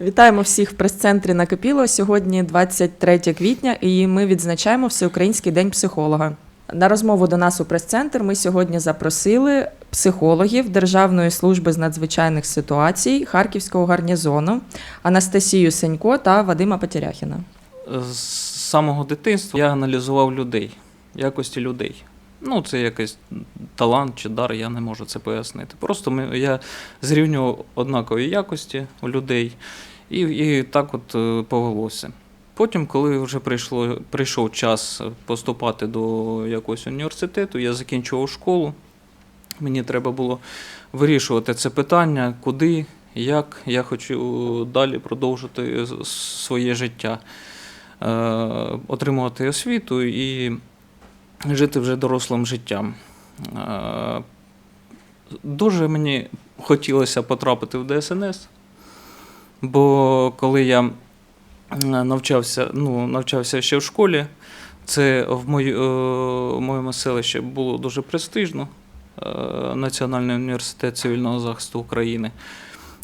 Вітаємо всіх в прес-центрі Накипіло. Сьогодні 23 квітня, і ми відзначаємо Всеукраїнський день психолога. На розмову до нас у прес-центр ми сьогодні запросили психологів Державної служби з надзвичайних ситуацій Харківського гарнізону Анастасію Сенько та Вадима Потеряхіна. З самого дитинства я аналізував людей, якості людей. Ну, це якийсь талант чи дар, я не можу це пояснити. Просто ми, я зрівнював однакові якості у людей, і, і так от е, повелося. Потім, коли вже прийшло, прийшов час поступати до якогось університету, я закінчував школу. Мені треба було вирішувати це питання, куди, як я хочу далі продовжити своє життя, е, отримувати освіту і жити вже дорослим життям. Е, Дуже мені хотілося потрапити в ДСНС, бо коли я навчався, ну, навчався ще в школі, це в, мої, е, в моєму селищі було дуже престижно. е, Національний університет цивільного захисту України.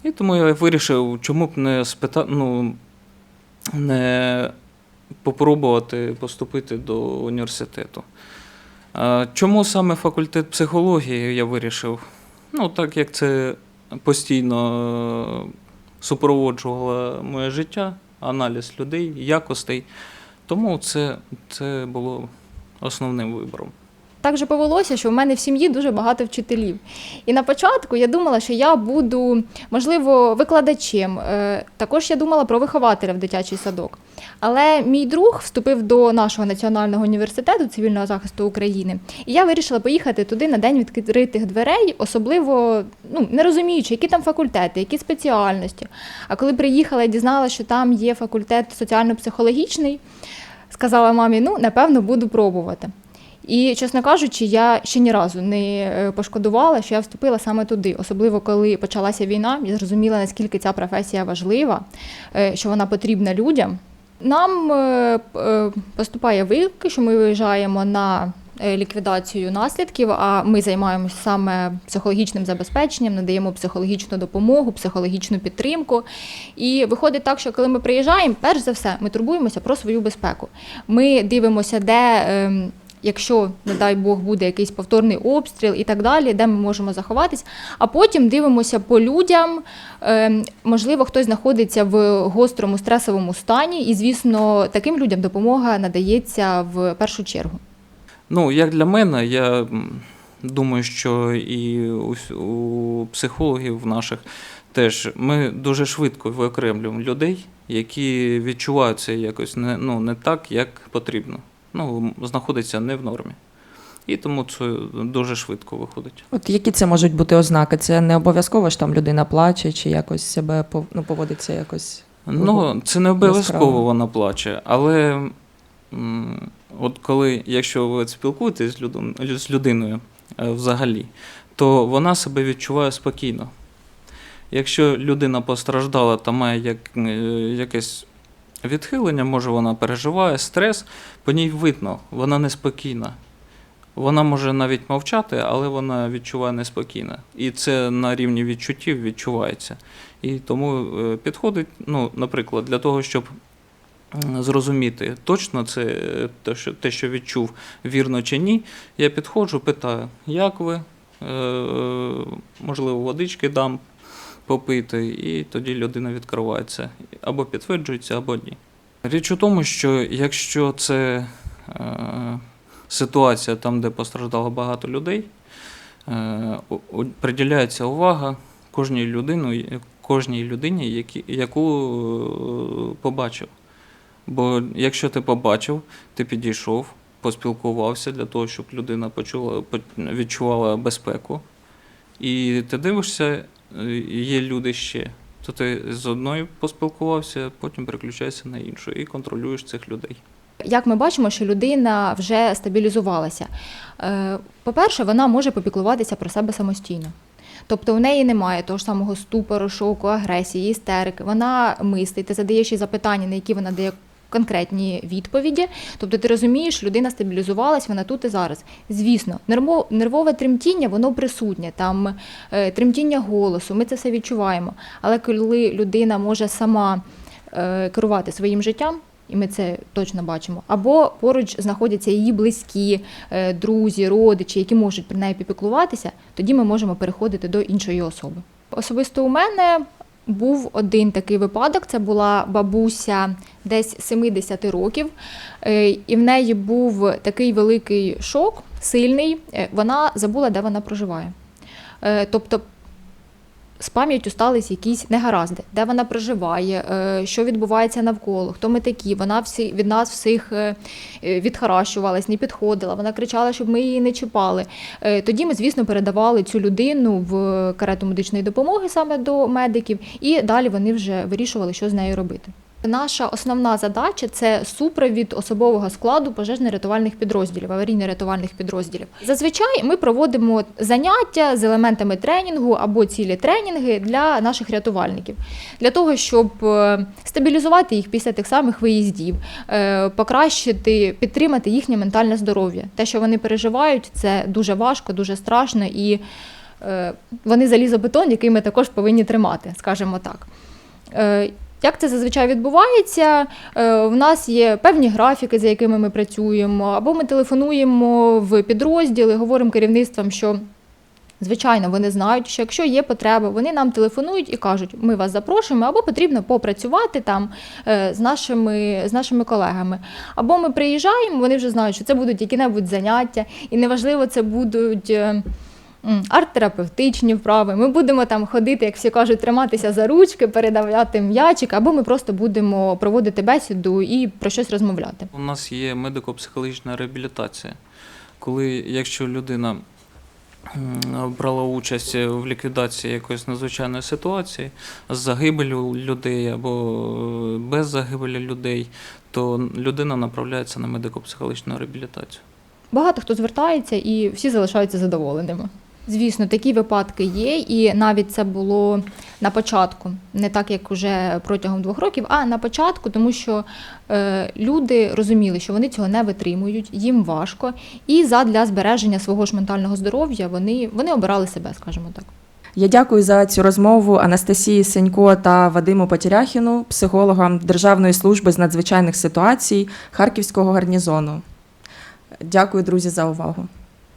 І тому я вирішив, чому б не спита... ну, не попробувати поступити до університету. Чому саме факультет психології я вирішив? Ну, так як це постійно е, супроводжувало моє життя, аналіз людей, якостей. Тому це, це було основним вибором. Так же повелося, що в мене в сім'ї дуже багато вчителів. І на початку я думала, що я буду, можливо, викладачем. Е, Також я думала про вихователя в дитячий садок. Але мій друг вступив до нашого національного університету цивільного захисту України, і я вирішила поїхати туди на день відкритих дверей, особливо ну, не розуміючи, які там факультети, які спеціальності. А коли приїхала, я дізналася, що там є факультет соціально-психологічний, сказала мамі: ну, напевно, буду пробувати. І, чесно кажучи, я ще ні разу не е, пошкодувала, що я вступила саме туди. Особливо коли почалася війна, я зрозуміла, наскільки ця професія важлива, е, що вона потрібна людям. Нам е, поступає виклик, що ми виїжджаємо на ліквідацію наслідків, а ми займаємося саме психологічним забезпеченням, надаємо психологічну допомогу, психологічну підтримку. І виходить так, що коли ми приїжджаємо, перш за все, ми турбуємося про свою безпеку. Ми дивимося, де. Якщо, не дай Бог, буде якийсь повторний обстріл і так далі, де ми можемо заховатись, а потім дивимося по людям. Ем, Можливо, хтось знаходиться в гострому стресовому стані, і, звісно, таким людям допомога надається в першу чергу. Ну, як для мене, я думаю, що і у психологів наших теж ми дуже швидко виокремлюємо людей, які відчуваються якось не, ну, не так, як потрібно. Ну, знаходяться не в нормі. І тому це дуже швидко виходить. От які це можуть бути ознаки? Це не обов'язково ж там людина плаче чи якось себе ну, поводиться якось. Ну, це не обов'язково вона плаче, але от коли, якщо ви спілкуєтесь з людиною е, взагалі, то вона себе відчуває спокійно. Якщо людина постраждала та має як, е, якесь відхилення, може вона переживає стрес, по ній видно, вона неспокійна. Вона може навіть мовчати, але вона відчуває неспокійно. І це на рівні відчуттів відчувається. І тому е, підходить, ну, наприклад, для того, щоб зрозуміти, точно це е, те, що, відчув, вірно чи ні, я підходжу, питаю, як ви, Е, можливо, водички дам попити, і тоді людина відкривається. Або підтверджується, або ні. Річ у тому, що якщо це е, ситуація там, де постраждало багато людей, е, приділяється увага кожній людині, кожній людині, які, яку е, побачив. Бо якщо ти побачив, ти підійшов, поспілкувався для того, щоб людина почула, відчувала безпеку. І ти дивишся, є люди ще. То ти з одною поспілкувався, потім переключаєшся на іншу і контролюєш цих людей. Як ми бачимо, що людина вже стабілізувалася. Е, По-перше, вона може попіклуватися про себе самостійно. Тобто в неї немає того ж самого ступору, шоку, агресії, істерики. Вона мислить, ти задаєш їй запитання, на які вона дає конкретні відповіді. Тобто ти розумієш, людина стабілізувалась, вона тут і зараз. Звісно, нервове тремтіння, воно присутнє, там е, тремтіння голосу, ми це все відчуваємо. Але коли людина може сама е, керувати своїм життям, і ми це точно бачимо, або поруч знаходяться її близькі, е, друзі, родичі, які можуть про неї попіклуватися, тоді ми можемо переходити до іншої особи. Особисто у мене був один такий випадок. Це була бабуся десь 70 років, е, і в неї був такий великий шок, сильний. Е, Вона забула, де вона проживає. Е, Тобто з пам'яттю стались якісь негаразди, де вона проживає, е, що відбувається навколо, хто ми такі. Вона всі від нас всіх е, е, відхаращувалась, не підходила. Вона кричала, щоб ми її не чіпали. Тоді ми, звісно, передавали цю людину в карету медичної допомоги саме до медиків, і далі вони вже вирішували, що з нею робити. Наша основна задача це супровід особового складу пожежно-рятувальних підрозділів, аварійно-рятувальних підрозділів. Зазвичай ми проводимо заняття з елементами тренінгу або цілі тренінги для наших рятувальників, для того, щоб е, стабілізувати їх після тих самих виїздів, е, покращити, підтримати їхнє ментальне здоров'я. Те, що вони переживають, це дуже важко, дуже страшно і е, вони залізобетон, який ми також повинні тримати, скажімо так. Е, Як це зазвичай відбувається? Е, В нас є певні графіки, за якими ми працюємо, або ми телефонуємо в підрозділи, говоримо керівництвам, що звичайно вони знають, що якщо є потреба, вони нам телефонують і кажуть, ми вас запрошуємо, або потрібно попрацювати там е, з нашими, з нашими колегами. Або ми приїжджаємо, вони вже знають, що це будуть які-небудь заняття, і неважливо, це будуть. Е, Арт-терапевтичні вправи. Ми будемо там ходити, як всі кажуть, триматися за ручки, передавати м'ячик, або ми просто будемо проводити бесіду і про щось розмовляти. У нас є медико-психологічна реабілітація, коли якщо людина брала участь в ліквідації якоїсь надзвичайної ситуації з загибелю людей або без загибелі людей, то людина направляється на медико-психологічну реабілітацію. Багато хто звертається і всі залишаються задоволеними. Звісно, такі випадки є, і навіть це було на початку, не так як уже протягом двох років, а на початку, тому що е, люди розуміли, що вони цього не витримують, їм важко, і задля збереження свого ж ментального здоров'я вони, вони обирали себе, скажімо так. Я дякую за цю розмову Анастасії Сенько та Вадиму Потіряхіну, психологам Державної служби з надзвичайних ситуацій Харківського гарнізону. Дякую, друзі, за увагу.